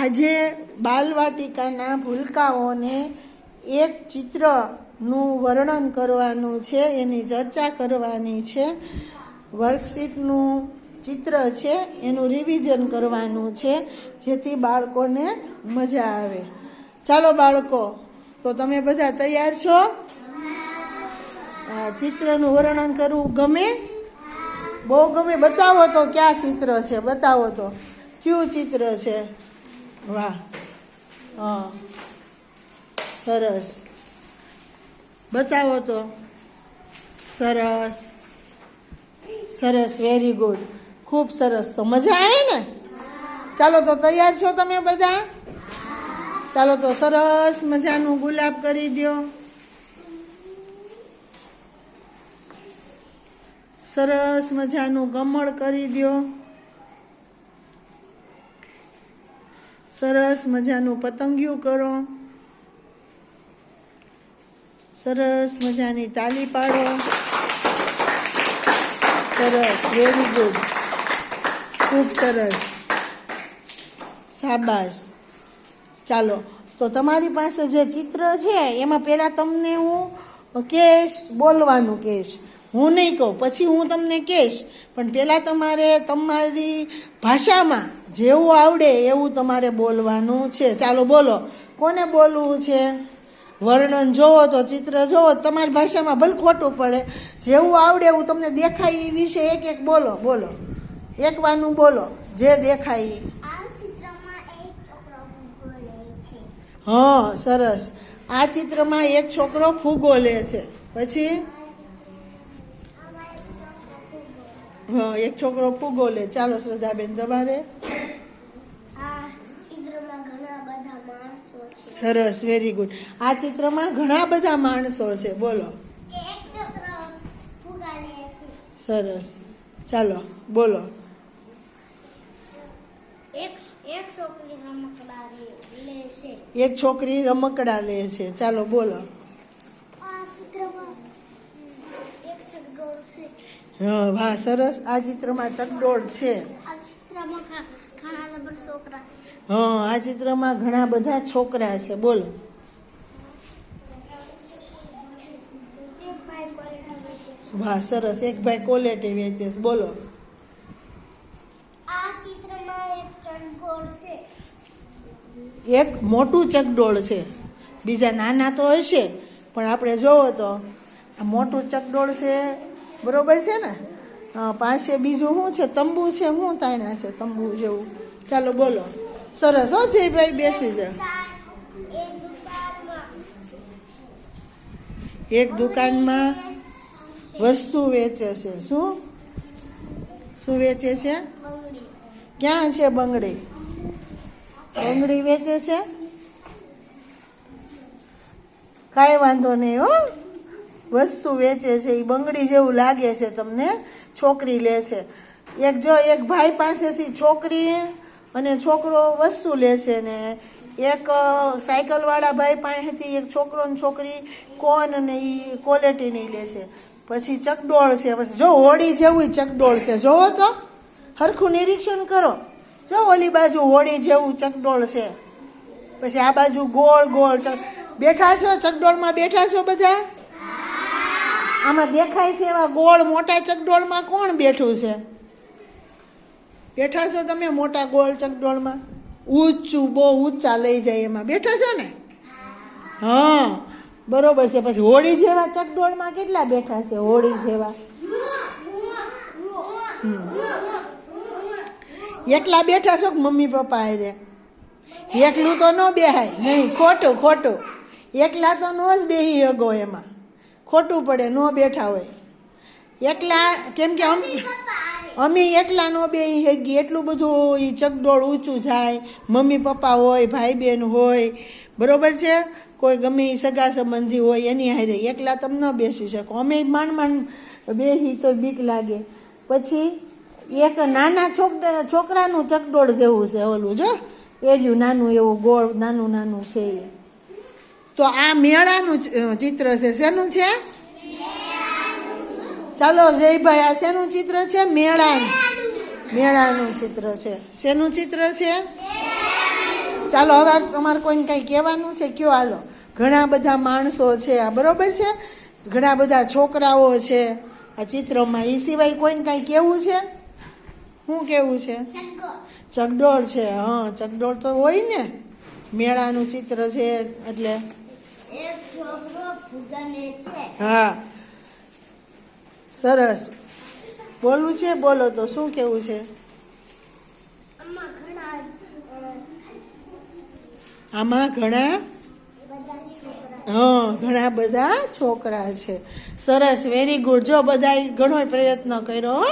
આજે બાલવાટિકાના ભૂલકાઓને એક ચિત્રનું વર્ણન કરવાનું છે, એની ચર્ચા કરવાની છે. વર્કશીટનું ચિત્ર છે, એનું રિવિઝન કરવાનું છે, જેથી બાળકોને મજા આવે. ચાલો બાળકો, તો તમે બધા તૈયાર છો? ચિત્રનું વર્ણન કરવું ગમે? બહુ ગમે. બતાવો તો ક્યાં ચિત્ર છે? બતાવો તો. કયું ચિત્ર છે? વાહ. હા. સરસ. બતાવો તો. સરસ. સરસ વેરી ગુડ ખૂબ સરસ. તો મજા આવે ને? ચાલો તો તૈયાર છો તમે બધા? ચાલો તો સરસ મજાનું ગુલાબ કરી દો સરસ મજાનું ગમણ કરી દો સરસ મજાનું પતંગિયું કરો. સરસ મજાની તાલી પાડો. સરસ વેરી ગુડ ખૂબ સરસ. સાબાસ ચાલો, તો તમારી પાસે જે ચિત્ર છે, એમાં પહેલાં તમને હું કહેશ બોલવાનું કહેશ હું નહીં કહું પછી હું તમને કહીશ પણ પહેલાં તમારે તમારી ભાષામાં જેવું આવડે એવું તમારે બોલવાનું છે. ચાલો બોલો કોને બોલવું છે? વર્ણન જોવો તો ચિત્ર જોવો તમારી ભાષામાં ભલે ખોટું પડે જેવું આવડે એવું તમને દેખાય એ વિશે એક એક બોલો બોલો. એક વાનું બોલો જે દેખાય હા સરસ. આ ચિત્રમાં એક છોકરો ફૂગો લે છે. પછી આમાં એક છોકરો ફૂગો. હા એક છોકરો ફૂગો લે. ચાલો શ્રદ્ધાબેન તમારે? સરસ વેરી ગુડ આ ચિત્રમાં ઘણા બધા માણસો છે. બોલો. સરસ. ચાલો બોલો. એક છોકરી રમકડા લે- છે. એક છોકરી રમકડા લે છે. ચાલો બોલો. આ ચિત્રમાં એક છે. વાહ સરસ. આ ચિત્રમાં ચકડોળ છે. હા આ ચિત્રમાં ઘણા બધા છોકરા છે. બોલો. વાહ સરસ. એક ભાઈ કોલેટી વેચે છે. બોલો. આ ચિત્રમાં એક ચણગોળ છે. એક મોટું ચકડોળ છે. બીજા નાના તો હશે પણ આપણે જોવો તો આ મોટું ચકડોળ છે બરોબર છે ને? પાસે બીજું શું છે? તંબુ છે, શું તાણ્યા છે? તંબુ જેવું. ચાલો બોલો. સરસ હો, જયભાઈ બેસી જા. એક દુકાનમાં વસ્તુ વેચે છે. શું? શું વેચે છે? ક્યાં છે બંગડી? બંગડી વેચે છે? કાંઈ વાંધો નહીં હો. વસ્તુ વેચે છે એ બંગડી જેવું લાગે છે તમને, છોકરી લે છે. એક જો એક ભાઈ પાસેથી છોકરી અને છોકરો વસ્તુ લે છે ને, એક સાયકલવાળા ભાઈ પાસેથી એક છોકરો ને છોકરી કોન અને એ ક્વોલિટીની લે છે. પછી ચકડોળ છે, પછી જો હોળી જેવું ચકડોળ છે. જોવો તો, હરખું નિરીક્ષણ કરો. જો ઓલી બાજુ હોળી જેવું ચકડોળ છે. પછી આ બાજુ ગોળ ગોળ ચક, બેઠા છો, ચકડોળમાં બેઠા છો બધા? આમાં દેખાય છે એવા ગોળ મોટા ચકડોળમાં કોણ બેઠું છે? બેઠા છો તમે મોટા ગોળ ચકડોળમાં? ઊંચું, બહુ ઊંચા લઈ જાય એમાં. બેઠા છો ને? હા, બરોબર છે. પછી હોળી જેવા ચકડોળમાં કેટલા બેઠા છે? હોળી જેવા. એકલા બેઠા છો કે મમ્મી પપ્પા હારે? એકલું તો ન બેહાય. નહીં, ખોટું ખોટું. એકલા તો ન જ બેહી હગો એમાં. ખોટું પડે, ન બેઠા હોય. એકલા કેમ કે અમ એકલા ન બેહી હેગી, એટલું બધું એ ચકડોળ ઊંચું જાય. મમ્મી, પપ્પા હોય, ભાઈ બહેન હોય, બરાબર છે? કોઈ ગમે એ સગા સંબંધી હોય, એની હારે એકલા તમે ન બેસી શકો. અમે માંડ માંડ બેસી તો બીક લાગે. પછી એક નાના છોકરા છોકરાનું ચકડોળ જેવું છે ઓલું, જો. એર્યું નાનું એવું ગોળ, નાનું નાનું છે એ તો આ મેળાનું ચિત્ર છે. શેનું છે? ચાલો, જયભાઈ, આ શેનું ચિત્ર છે? મેળાનું. મેળાનું ચિત્ર છે. શેનું ચિત્ર છે? ચાલો, હવે તમારે કોઈને કંઈ કહેવાનું છે, કયો હાલો. ઘણા બધા માણસો છે આ, બરોબર છે? ઘણા બધા છોકરાઓ છે આ ચિત્રમાં. એ સિવાય કોઈને કાંઈ કહેવું છે? શું કહેવું છે? ચકડોળ છે. હા, ચકડોળ તો હોય ને. મેળાનું ચિત્ર છે એટલે હા. સરસ. બોલવું છે? બોલો તો. શું કેવું છે? આમાં ઘણા? હા, ઘણા બધા છોકરા છે. સરસ. વેરી ગુડ જો બધાએ ઘણો પ્રયત્ન કર્યો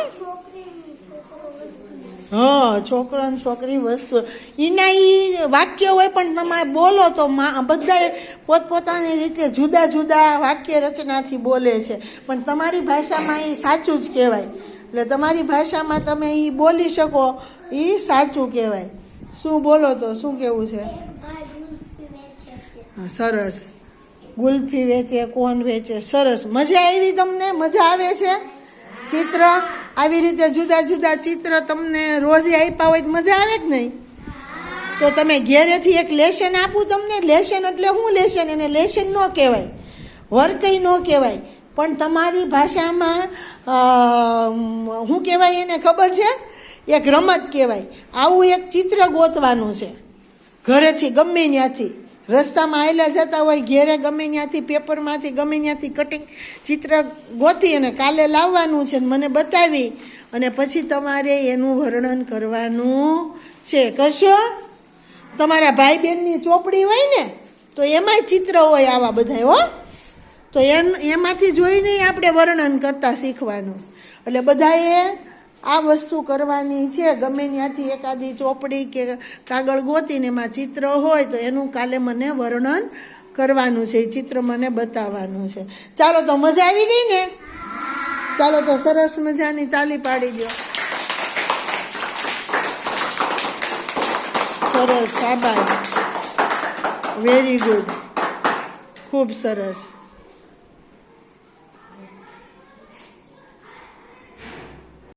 હા, છોકરો છોકરી વસ્તુ. એના એ વાક્ય હોય પણ તમે બોલો તો બધાએ પોતપોતાની રીતે જુદા જુદા વાક્ય રચનાથી બોલે છે. પણ તમારી ભાષામાં એ સાચું જ કહેવાય. એટલે તમારી ભાષામાં તમે એ બોલી શકો એ સાચું કહેવાય. શું બોલો તો, શું કેવું છે? સરસ. ગુલ્ફી વેચે કોણ વેચે, સરસ. મજા આવી તમને? મજા આવે છે? ચિત્ર. આવી રીતે જુદા જુદા ચિત્ર તમને રોજે આપ્યા હોય મજા આવે કે નહીં? તો તમે ઘેરેથી એક લેશન આપું તમને. લેશન એટલે શું લેશન? એને લેશન ન કહેવાય. વર્કઈ ન કહેવાય. પણ તમારી ભાષામાં શું કહેવાય એને ખબર છે? એક રમત કહેવાય. આવું એક ચિત્ર ગોતવાનું છે. ઘરેથી, ગમે ત્યાંથી. રસ્તામાં આવેલા જતા હોય, ઘેરે ગમે ત્યાંથી, પેપરમાંથી ગમે ત્યાંથી કટિંગ ચિત્ર ગોતી અને કાલે લાવવાનું છે ને મને બતાવી. અને પછી તમારે એનું વર્ણન કરવાનું છે. કરશો? તમારા ભાઈ બહેનની ચોપડી હોય ને, તો એમાંય ચિત્ર હોય આવા બધા હો. તો એમ એમાંથી જોઈને આપણે વર્ણન કરતા શીખવાનું. એટલે બધાએ આ વસ્તુ કરવાની છે. ગમે ત્યાંથી એકાદી ચોપડી કે કાગળ ગોતીને એમાં ચિત્ર હોય તો એનું કાલે મને વર્ણન કરવાનું છે. એ ચિત્ર મને બતાવવાનું છે. ચાલો તો મજા આવી ગઈ ને? ચાલો તો સરસ મજાની તાલી પાડી દો. સરસ, શાબાશ. વેરી ગુડ ખૂબ સરસ.